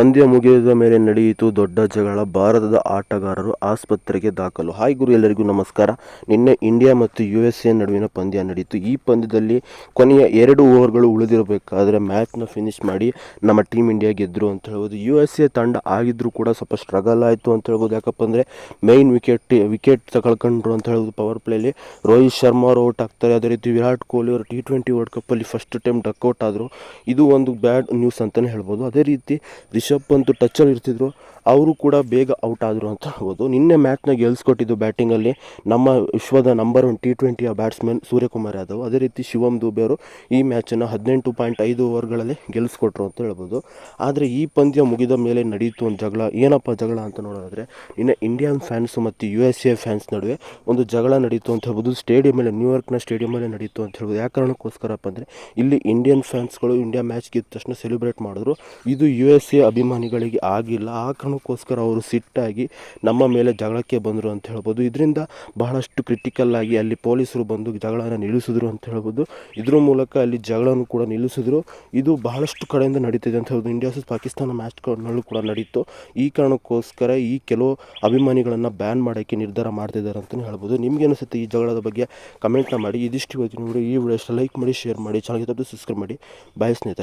ಪಂದ್ಯ ಮುಗಿದ ಮೇಲೆ ನಡೆಯಿತು ದೊಡ್ಡ ಜಗಳ. ಭಾರತದ ಆಟಗಾರರು ಆಸ್ಪತ್ರೆಗೆ ದಾಖಲು. ಹಾಯ್ ಗುರು, ಎಲ್ಲರಿಗೂ ನಮಸ್ಕಾರ. ನಿನ್ನೆ ಇಂಡಿಯಾ ಮತ್ತು ಯು ಎಸ್ ಎ ನಡುವಿನ ಪಂದ್ಯ ನಡೆಯಿತು ಈ ಪಂದ್ಯದಲ್ಲಿ ಕೊನೆಯ ಎರಡು ಓವರ್ಗಳು ಉಳಿದಿರಬೇಕಾದ್ರೆ ಮ್ಯಾಚ್ನ ಫಿನಿಶ್ ಮಾಡಿ ನಮ್ಮ ಟೀಮ್ ಇಂಡಿಯಾ ಗೆದ್ದರು ಅಂತ ಹೇಳ್ಬೋದು. ಯು ಎಸ್ ಎ ತಂಡ ಆಗಿದ್ದರೂ ಕೂಡ ಸ್ವಲ್ಪ ಸ್ಟ್ರಗಲ್ ಆಯಿತು ಅಂತ ಹೇಳ್ಬೋದು. ಯಾಕಪ್ಪ ಅಂದರೆ ಮೈನ್ ವಿಕೆಟ್ ವಿಕೆಟ್ ತಗೊಳ್ಕೊಂಡ್ರು ಅಂತ ಹೇಳ್ಬೋದು ಪವರ್ ಪ್ಲೇಲಿ ರೋಹಿತ್ ಶರ್ಮಾ ಅವರು ಔಟ್ ಆಗ್ತಾರೆ. ಅದೇ ರೀತಿ ವಿರಾಟ್ ಕೊಹ್ಲಿ ಅವರು ಟಿ ಟ್ವೆಂಟಿ ವರ್ಲ್ಡ್ ಕಪ್ಪಲ್ಲಿ ಫಸ್ಟ್ ಟೈಮ್ ಡಕ್ಔಟ್ ಆದರು. ಇದು ಒಂದು ಬ್ಯಾಡ್ ನ್ಯೂಸ್ ಅಂತಲೇ ಹೇಳ್ಬೋದು. ಅದೇ ರೀತಿ ರಿಷಬ್ ಪಂತ್ ಟಚ್ಚಲ್ಲಿ ಇರ್ತಿದ್ರು, ಅವರು ಕೂಡ ಬೇಗ ಔಟ್ ಆದರು ಅಂತ ಹೇಳ್ಬೋದು. ನಿನ್ನೆ ಮ್ಯಾಚ್ನ ಗೆಲ್ಸ್ಕೊಟ್ಟಿದ್ದು ಬ್ಯಾಟಿಂಗಲ್ಲಿ ನಮ್ಮ ವಿಶ್ವದ ನಂಬರ್ ಒನ್ ಟಿ ಟ್ವೆಂಟಿಯ ಬ್ಯಾಟ್ಸ್ಮನ್ ಸೂರ್ಯಕುಮಾರ್ ಯಾದವ್. ಅದೇ ರೀತಿ ಶಿವಮ್ ದುಬೆ ಅವರು ಈ ಮ್ಯಾಚನ್ನು ಹದಿನೆಂಟು ಪಾಯಿಂಟ್ ಐದು ಓವರ್ಗಳಲ್ಲಿ ಗೆಲ್ಸ್ಕೊಟ್ರು ಅಂತ ಹೇಳ್ಬೋದು. ಆದರೆ ಈ ಪಂದ್ಯ ಮುಗಿದ ಮೇಲೆ ನಡೆಯಿತು ಒಂದು ಜಗಳ. ಏನಪ್ಪ ಜಗಳ ಅಂತ ನೋಡೋದಾದರೆ, ನಿನ್ನೆ ಇಂಡಿಯನ್ ಫ್ಯಾನ್ಸು ಮತ್ತು ಯು ಎಸ್ ಎ ಫ್ಯಾನ್ಸ್ ನಡುವೆ ಒಂದು ಜಗಳ ನಡೀತು ಅಂತ ಹೇಳ್ಬೋದು. ಸ್ಟೇಡಿಯಮಲ್ಲಿ ನ್ಯೂಯಾರ್ಕ್ನ ಸ್ಟೇಡಿಯಮಲ್ಲೇ ನಡೀತು ಅಂತ ಹೇಳ್ಬೋದು. ಯಾವ ಕಾರಣಕ್ಕೋಸ್ಕರಪ್ಪ ಅಂದರೆ, ಇಲ್ಲಿ ಇಂಡಿಯನ್ ಫ್ಯಾನ್ಸ್ಗಳು ಇಂಡಿಯಾ ಮ್ಯಾಚ್ ಗೆದ್ದ ತಕ್ಷಣ ಸೆಲೆಬ್ರೇಟ್ ಮಾಡಿದ್ರು. ಇದು ಯು ಎಸ್ ಎ ಅಭಿಮಾನಿಗಳಿಗೆ ಆಗಿಲ್ಲ. ಆ ಕಾರಣಕ್ಕೋಸ್ಕರ ಅವರು ಸಿಟ್ಟಾಗಿ ನಮ್ಮ ಮೇಲೆ ಜಗಳಕ್ಕೆ ಬಂದರು ಅಂತ ಹೇಳ್ಬೋದು. ಇದರಿಂದ ಬಹಳಷ್ಟು ಕ್ರಿಟಿಕಲ್ ಆಗಿ ಅಲ್ಲಿ ಪೊಲೀಸರು ಬಂದು ಜಗಳನ ನಿಲ್ಲಿಸಿದ್ರು ಅಂತ ಹೇಳ್ಬೋದು. ಇದ್ರ ಮೂಲಕ ಅಲ್ಲಿ ಜಗಳನೂ ಕೂಡ ನಿಲ್ಲಿಸಿದ್ರು. ಇದು ಬಹಳಷ್ಟು ಕಡೆಯಿಂದ ನಡೀತಿದೆ ಅಂತ ಹೇಳ್ಬೋದು. ಇಂಡಿಯಾ ವರ್ಸಸ್ ಪಾಕಿಸ್ತಾನ ಮ್ಯಾಚ್ಗಳಲ್ಲೂ ಕೂಡ ನಡೀತು. ಈ ಕಾರಣಕ್ಕೋಸ್ಕರ ಈ ಕೆಲವು ಅಭಿಮಾನಿಗಳನ್ನು ಬ್ಯಾನ್ ಮಾಡೋಕ್ಕೆ ನಿರ್ಧಾರ ಮಾಡ್ತಿದ್ದಾರೆ ಅಂತಲೇ ಹೇಳ್ಬೋದು. ನಿಮ್ಗೆ ಅನಿಸುತ್ತೆ ಈ ಜಗಳದ ಬಗ್ಗೆ ಕಮೆಂಟ್ನ ಮಾಡಿ. ಇದಿಷ್ಟು ಇವತ್ತಿನ ನೋಡಿ. ಈ ವಿಡಿಯೋ ಲೈಕ್ ಮಾಡಿ ಶೇರ್ ಮಾಡಿ. ತಪ್ಪು ಸಬ್ಸ್ಕ್ರೈಬ್ ಮಾಡಿ. ಬಾಯ್ ಸ್ನೇಹಿತರೆ.